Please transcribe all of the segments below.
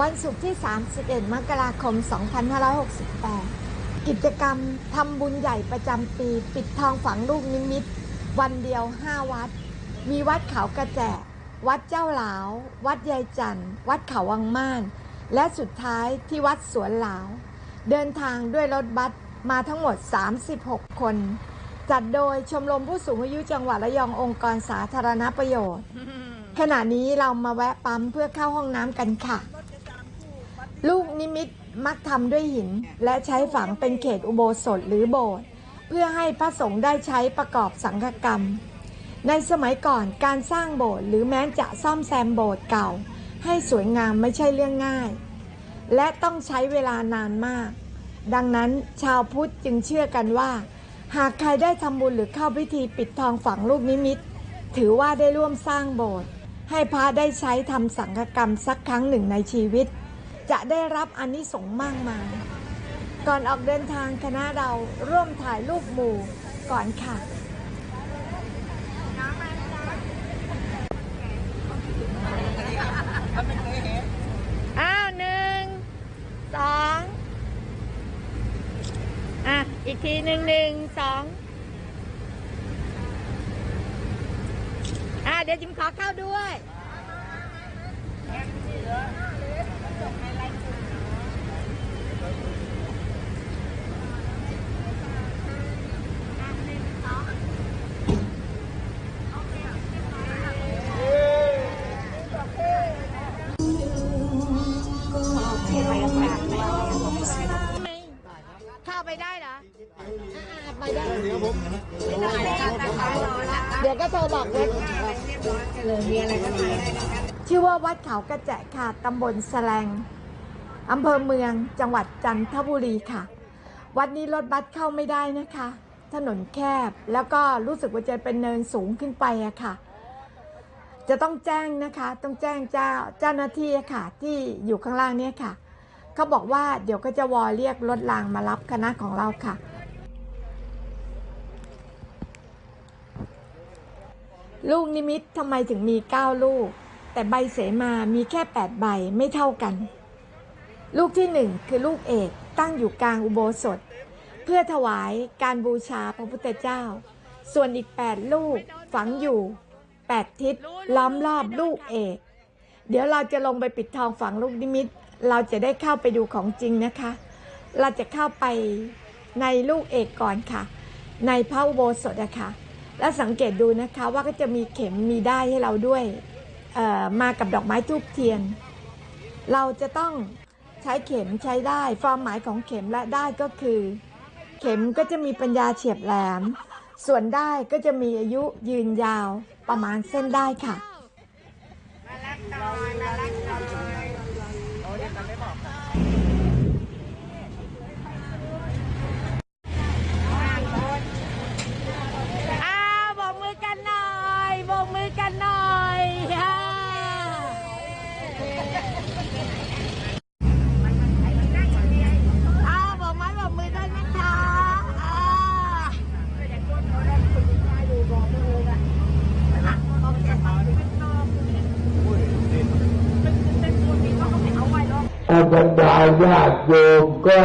วันศุกร์ที่ 31 มกราคม 2568 กิจกรรมทำบุญใหญ่ประจำปี ปิดทองฝังลูกนิมิต วันเดียว 5 วัด มีวัดเขากระแจวัดเจ้าหลาว วัดยายจันทร์ วัดเขาวังม่าน และสุดท้ายที่วัดสวนหลาว เดินทางด้วยรถบัสมาทั้งหมด 36 คน จัดโดยชมรมผู้สูงอายุจังหวัดระยององค์กรสาธารณประโยชน์ ขณะนี้เรามาแวะปั๊มเพื่อเข้าห้องน้ำกันค่ะ ลูกนิมิตมักทำด้วยหิน และใช้ฝังเป็นเขตอุโบสถหรือโบสถ์เพื่อให้พระสงฆ์ได้ใช้ประกอบสังฆกรรม ในสมัยก่อนการสร้างโบสถ์หรือแม้จะซ่อมแซมโบสถ์เก่า ให้สวยงามไม่ใช่เรื่องง่าย และต้องใช้เวลานานมาก ดังนั้นชาวพุทธจึงเชื่อกันว่า หากใครได้ทำบุญหรือเข้าพิธีปิดทองฝังลูกนิมิต ถือว่าได้ร่วมสร้างโบสถ์ให้พระได้ใช้ทำสังฆกรรมสักครั้งหนึ่งในชีวิต จะได้รับอนนิสงส์มากมาย ก่อนออกเดินทางคณะเราร่วมถ่ายรูปหมู่ก่อนค่ะอ้าวหนึ่งสองอะ อีกทีหนึ่งหนึ่งสองอะ เดี๋ยวจิมขอเข้าด้วย เข้าไปได้เหรออ่าๆไปได้เดี๋ยวก็โทรบอกเว็บชื่อว่าวัดเขากระแจะค่ะตำบลแสลงอำเภอเมืองจังหวัดจันทบุรีค่ะ วัดนี้รถบัสเข้าไม่ได้นะคะ ถนนแคบแล้วก็รู้สึกว่าจะเป็นเนินสูงขึ้นไปอะค่ะ จะต้องแจ้งนะคะ ต้องแจ้งเจ้าเจ้าหน้าที่อะค่ะ ที่อยู่ข้างล่างเนี่ยค่ะ เขาบอกว่าเดี๋ยวก็จะวอเรียกรถรางมารับคณะของเราค่ะ ลูกนิมิตทำไมถึงมี 9 ลูก แต่ใบเสมามีแค่ 8 ใบไม่เท่ากัน ลูกที่1คือลูกเอกตั้งอยู่กลางอุโบสถ เพื่อถวายการบูชาพระพุทธเจ้า ส่วนอีก 8 ลูกฝังอยู่ 8 ทิศล้อมรอบลูกเอก เดี๋ยวเราจะลงไปปิดทองฝังลูกนิมิต เราจะได้เข้าไปดูของจริงนะคะ เราจะเข้าไปในลูกเอกก่อนค่ะ ในพระอุโบสถอะค่ะแล้วสังเกตดูนะคะว่าก็จะมีเข็มมีได้ให้เราด้วยมากับดอกไม้ทูบเทียน เราจะต้องใช้เข็มใช้ได้ความหมายของเข็มและได้ก็คือ เข็มก็จะมีปัญญาเฉียบแหลม ส่วนได้ก็จะมีอายุยืนยาวประมาณเส้นได้ายค่ะอ้าวบอกมือกันหน่อยบอกมือกันหน่อยอ่าอ้าวบอกไม้บอกมือด้วยนะคะอ่า อา บรรดาญาติโยมก็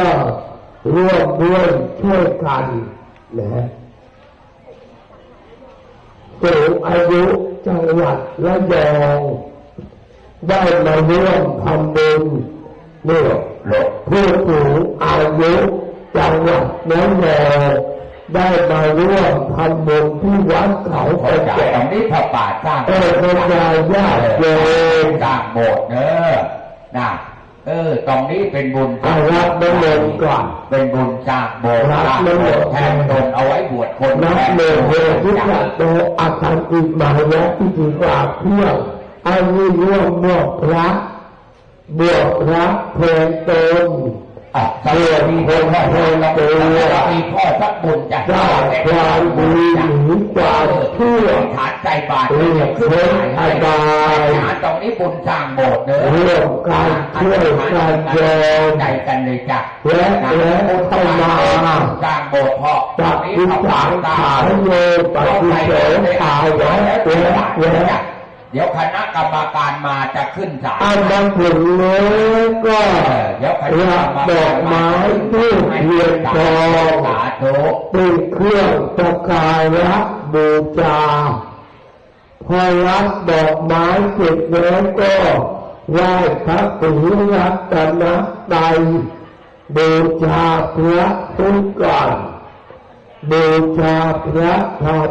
ร่วมด้วยช่วยกันนะสูงอายุจังหวัดระยองได้มาร่วมทำบุญเนี่ยผู้สูงอายุจังหวัดระยองได้มาร่วมทำบุญที่วัดเขาขอขจ่ายแก่ตรงนี้พระป่าสร้างเออบรรดาญาติโยมสร้างโบสถ์เนอะนะ เออ ตรงนี้เป็นบุญอารับน้ำมนต์ก่อนเป็นบุญสร้างโบสถ์รับสร้างน้ำโบมนต์สถ์แทนตนเอาไว้บวชคนนับแทนโมตนโหทุกขะโตอาคันติมายะพิธีกราเพื่ออันนี้ร่วมบวกพระบวกพระเพลงตน อะสวัสดีคนพ่อเพลงละตัวมีพ่อสักบุญจะได้ความดีหนีความชั่วฐานใจบาตรเรียกขึ้นเพ้นให้อาบายฐานตรงนี้บุญสร้างโบสถ์เนอะร่วมกันช่วยกันโยมใจกันเลยจ้ะและและเข้ามาสร้างโบสถ์เพราะจักอิสานขายโยปฏิเสธขายและและและ เดี๋ยวคณะกรรมการมาจะขึ้นศาลอันนั้นถึงแล้ก็เดี๋ยวคณะรับกรรมดอกมาไม้ทูบเทียนทองสาธุเป็นเครื่องประกายรับบูชาพอรับดอกไม้เสร็จแล้วก็ไหว้พระศรีรัตนตรัยบูชาพระทุกกันบูชาพระธรรม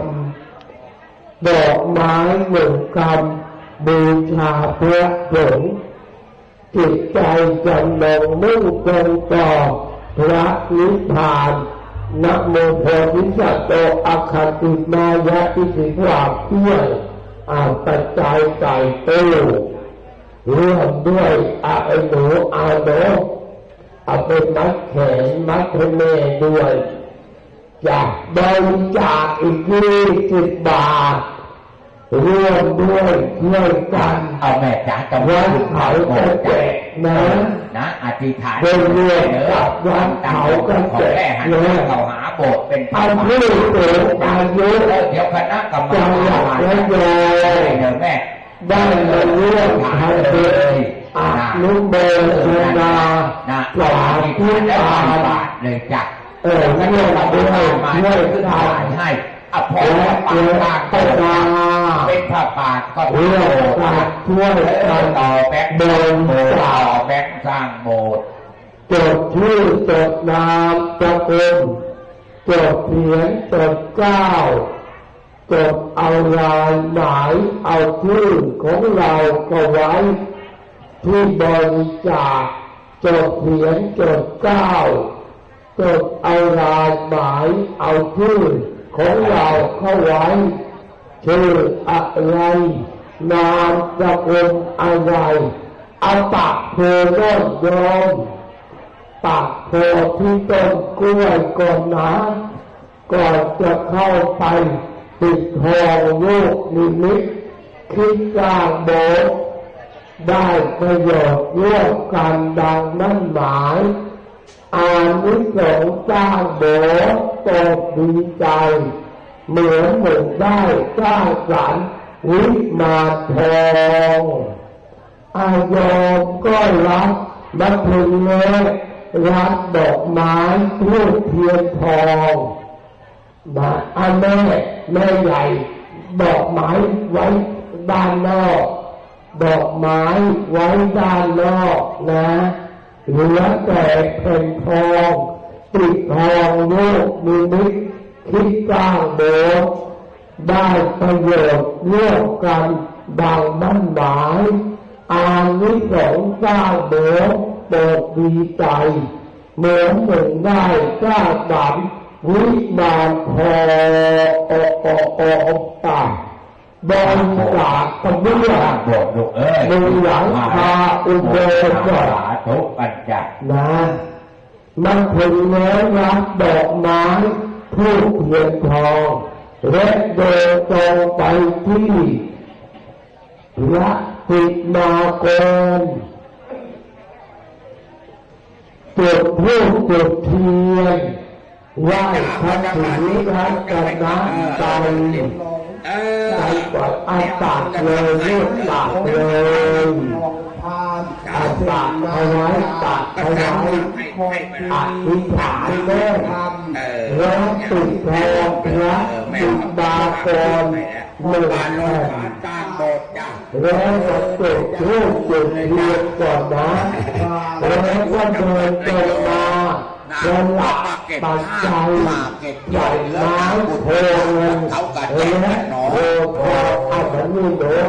ดอกไม้หนึ่งกำบูชาพระสงฆ์จิตใจจำลงมุ่งตรงต่อพระนิพพานนะโมโพธิสัตโตอาคติมายะอิสิวาเพียงอาตใจใจตู้ร่วมด้วยอาไอหนูอาโนอาเป็นมัดแขนมัดแม่ด้วย จะบริจาคอีกยี่สิบบาทร่วมด้วยช่วยกันเอาแม่จ๋าจะวัดเขากระแจกนะนะอธิษฐานเป็นเรื่องกับวัดเขากระแจกของนะแม่หันเข้าหาโบสถ์เป็นอันที่สูงอายุแล้วเดี๋ยวคณะกรรมจักางหวัดรระยองเดี๋ยวแม่ได้มาร่วมทำเป็นอนุโมทนานะสาธุแล้วทาบาทนบาทเลยจ้ะ เออเรื่องด้วยมาช่วยขึ้นทาถ่ายให้อภรและปาเจ้กาาโตตาเป็นพระบาทก็เรื่องกาช่วยต่อแบงค์เดินโบสถ์จากต่อแบงค์สร้างโบสถ์จดชื่อจดนามสกุลจดเขียนจดเก้าจดเอาลายหมายเอาชื่อของเราก็ไว้ ที่บริจาคจดเขียนจดเก้า จดเอาลายหมายเอาชื่อของเราเข้าไว้ชื่ออะไรนามสกุลอะไรเอาปากโพนดโยมปากโพที่ต้นกล้วยก่อนนะก่อนจะเข้าไปปิดทองลูกนิมิตคิดสร้างโบสได้ประโยชน์ร่วมกันดังนั่นหมาย อานิสงส์สร้างโบตกดีใจ เหมือนหนึ่งได้สร้างสรรวิมานทองอายอมก็รับมาถึงแล้วรับดอกไม้ทูบเทียนทองนะอันแม่แม่ใหญ่ดอกไม้ไว้ด้านนอกดอกไม้ไว้ด้านนอกนะ เหลือแต่แผ่นทองติดทองลูกนิมิตคิดสร้างโบสได้ประโยชน์ร่วมกันดังมั่นหมายอานิสงส์สร้างโบสโปรดดีใจเหมือนหนึ่งได้สร้างสรรค์วิมานทองโอโอโอโอ ตาบริจาคกระเบื้อสร้างงโบสถ์ลูกเอ้ยมีหลังคาอุโบสถสาธุกันจ้ะนะมันถึงแล้วรับดอกไม้ทูบเทียนทองและเดินตรงไปที่พระติมากรจุดทูบจุดเทียนไหว้พระศรีรัตนตรัยเอ ใจกว่าอาตักเลยเลือดตักเลยอาตักเอาไว้ตักเอาไว้อธิษฐานแม่เออแล้วติดทองพระติดบากรหนึ่งบ้านน้แผ่นนสร้างโบสถ์จ้ะแล้วก็จุดรูปจุดเทียนก่อนนะแล้วก็เดินตรงมา แล้วหลับปัจจัยใหญ่ไม้โพเงินและโพทองเอาแบบนี้เด้อ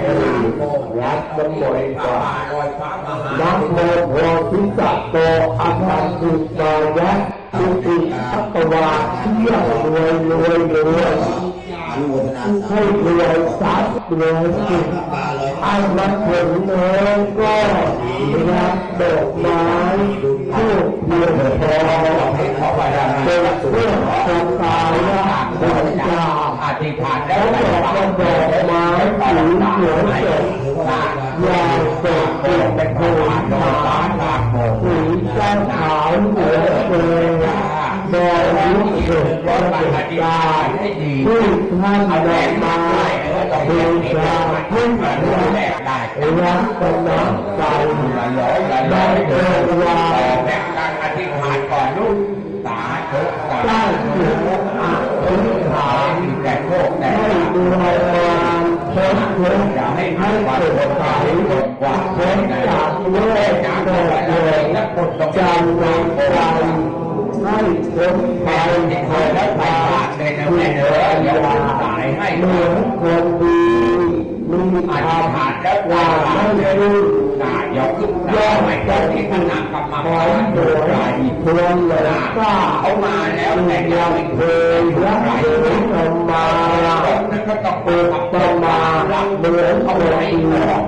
เออรัดมันหมดก่อนลอยฟ้ามาหานะโมโพธิสัตว์โตอาคันติมายะสุติอัตวาเที่ยวรวยรวยรวยให้รวยทรัพย์รวยสิทธิ์อันมาถึงแล้วก็ ดอกดอกไม้สีเหลืองสดยาวสดโบติสดถ์เป็นพโพระบาทธิ์โบสถ์หาสร้างโบสถ์สีเจ้าขาวเหลือเกินบริสุทธิ์บริสุทธิ์กายที่ท่านดอกไม้บูชาเพื่ขึ้นรู้แรกได้รัตนะใจละร้อยละร้อยเดินว่าแบ่งการอธิษฐานก่อนลูกสาธุสาได้ธุถึงอาธิ ดูแลาภดวงมารพ้นทุกข์อย่าให้ให้ความสดดใสใสลงกว่าพ้นจากโลกจากโกรโลกโกรเลยธและคนตรงจำในใจให้พ้นไปไปเคยแล้วไปพลาในะแม่เด้ออย่าหวังสายให้เหมือนคนดี อาธิษฐานแล้วาว่าไม่ไม่รู้น่าอย่าขึ้นหน้าไม่ต้องที่ขนาดกรรมการโดโดยยใจทวนเลยกล้าเอามาแล้วแต่ยัยังเคเคยยรัรักกใครใครทำมานั้นก็ต้องเปิดทำต้นมาเหมือนคนดี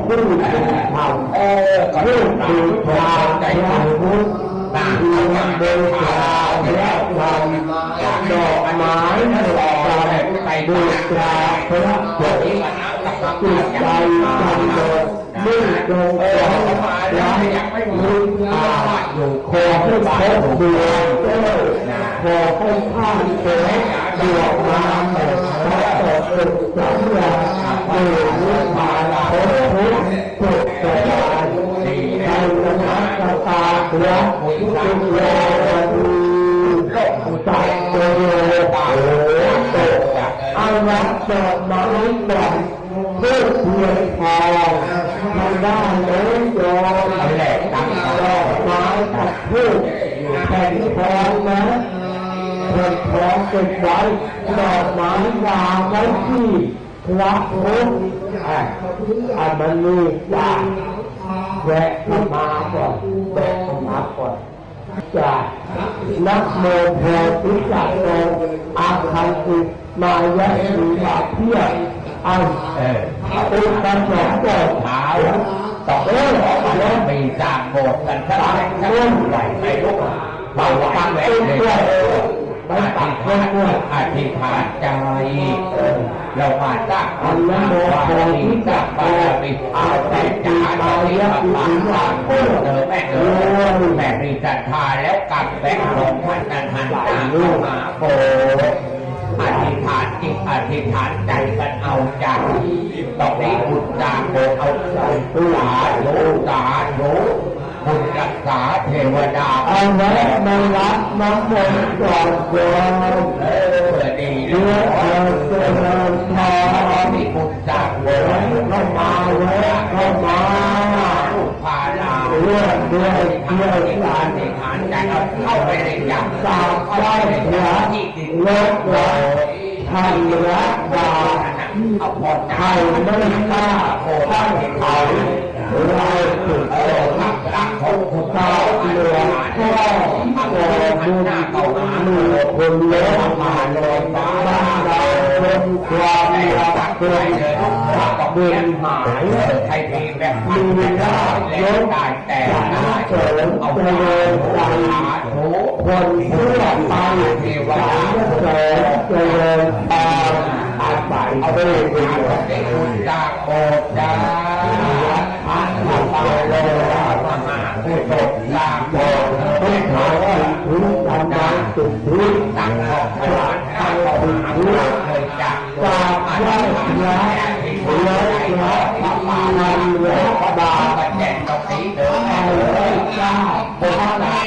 ผู้ที่ทำเออก็ผู้ต้องทำใจใจทำพุทธต่างที่ทำมังานเดินทาทางแล้วทำดอกไม้ดอกจำบูชาพระสงฆ์ จิตใจจำโดดมุ่งตรงของรักมุ่งอาอยู่ขอให้พบดวงเจ้าขอให้ข้ามเสือดวงน้ำหมดพระตกสุขสัญญาเกิดนิพพาพ้นทุกข์สุขสบายในสมัครตาพระพุทธเจ้าสัตว์โตโตโตอารักดอกไม้ดอกเพื่อเพียงพอมันได้เลยโยมแหลกตังดอกไม้กับพืชแผ่นทองนะแผ่นทองเก็บไว้ดอกไม้วางไว้ที่พระพุทธอะอันมันนี่จ้าแวะมาก่อนแวะมาก่อนจ้านักโมโพธิสัตว์โตอาคันติมายะสีบาเพียร เอันเออเป็นการสอนก่อนเท้าต่อเรื่องของมันมีสางโบสถ์กันสักแห่งสักแห่งไหวไม่รู้เบาตั้งแหวนเลยอธิษฐานอธิษฐานใจเรามาสร้างอันนั้นโมโหที่สร้างบารมีอาแต่จ๋าตอนนี้มาสร้างโบสถ์เออแม่เออแม่มีศรัทธาแล้วกลับแบกลงท่านนันหันหน้าเข้ามาโบสถ์ อธิษฐานจิตอธิษฐานใจกันเอาจากตรงนี้บุญจางโบเอาใจสาธุสาธุบุญรักษาเทวดาเอาไว้ในรับน้ำมนต์ก่อนโยมเออดีเพื่เรื่อองเราจะเดินทางที่บุญจางโบเข้ามาเว้ยเข้ามาลูกพาลาเรื่องเที่ยวที่กักานรอธิษฐาน เข้าไปในจับสาบเข้าไหว้ในพจัระบที่ดินลดละทำละดาปเอาพอใจใครไม่กล้าท่านเขาเราสุดเออทำรักของคุณตาเหลือพ่อโกบุญเหนูคนเล็กมาลอยฟ้า บ้านควาเป็นความรักเป็นบุญหายใครทีแบบมีลาภยศได้แต่สรรได้เสริญเจริญใจคนเพื่อไปสรรเสริญเจริญตามอาศัยเอาไปด้วยคนได้คุณจากโอจา ไหว้พระและพระธรรม